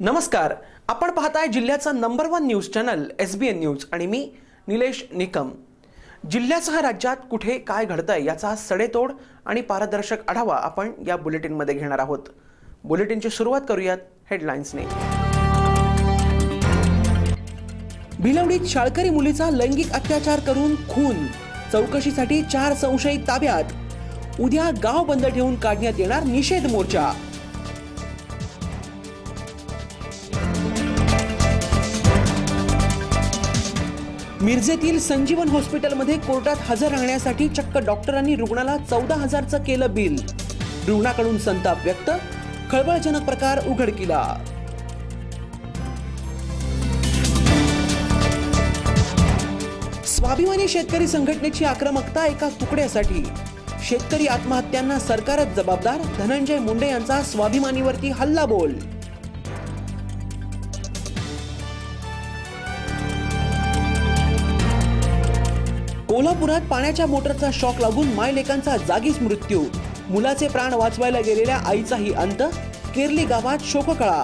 नमस्कार. आपण पाहताय जिल्ह्याचा number one news channel S B N news आणि मी निलेश निकम. जिल्ह्यासह राज्यात कुठे काय घडतंय याचा सडेतोड आणि पारदर्शक आढावा आपण या बुलेटिनमध्ये घेणार आहोत. बुलेटिनची सुरुवात करूयात हेडलाईन्सने भिलवडीत शाळकरी मुलीचा लैंगिक अत्याचार करून खून. चौकशीसाठी चार संशयित ताब्यात. उद्या गाव बंद ठेवून काढण्यात येणार निषेध मोर्चा. मिरजेतील संजीवन हॉस्पिटलमध्ये कोर्टात हजर राहण्यासाठी चक्क डॉक्टरांनी रुग्णाला चौदा हजारचं केलं बिल. रुग्णाकडून संताप व्यक्त खळबळजनक प्रकार उघडकीला. स्वाभिमानी शेतकरी संघटनेची आक्रमकता एका तुकड्यासाठी. शेतकरी आत्महत्यांना सरकारच जबाबदार धनंजय मुंडे यांचा स्वाभिमानीवरती हल्ला बोल कोल्हापुरात पाण्याच्या मोटरचा शॉक लागून मायलेकांचा जागीच मृत्यू. मुलाचे प्राण वाचवायला गेलेल्या आईचाही अंत केरली गावात शोककळा.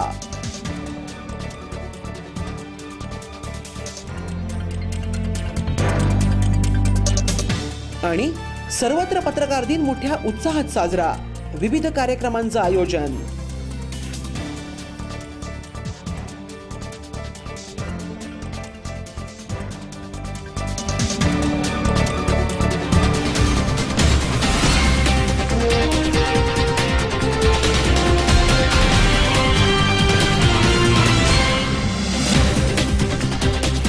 आणि सर्वत्र पत्रकार दिन मोठ्या उत्साहात साजरा. विविध कार्यक्रमांचं आयोजन.